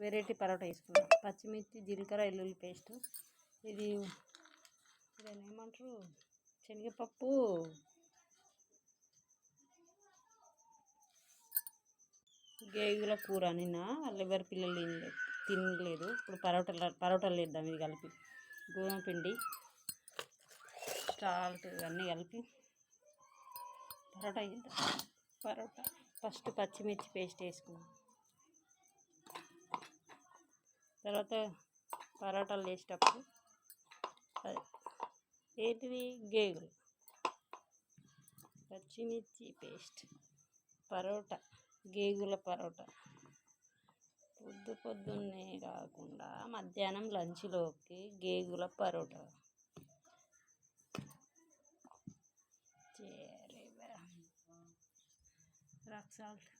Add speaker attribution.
Speaker 1: Variety parotta వేసుకున్నాం. పచ్చిమిర్చి జీలకర్ర వెల్లుల్లి పేస్ట్. ఇది దాన్ని ఏమంటారు? శనగపప్పు. గేగుల కూర నిన్న. ఎవరి పిల్లలు తినలేదు తినలేదు. ఇప్పుడు పరోటాలు పరోటాలు వేద్దాం ఇది కలిపి. గోధుమ పిండి సాల్ట్ అన్నీ కలిపి పరోటా వేద్దాం పరోటా. ఫస్ట్ పచ్చిమిర్చి పేస్ట్ వేసుకున్నాం. తర్వాత పరోటాలు వేసేటప్పుడు ఏంటిది? గేగులు. పచ్చిమిర్చి పేస్ట్. పరోటా. గేగుల పరోటా. పొద్దు పొద్దున్నే కాకుండా మధ్యాహ్నం లంచ్లోకి గేగుల పరోటా. Rock salt.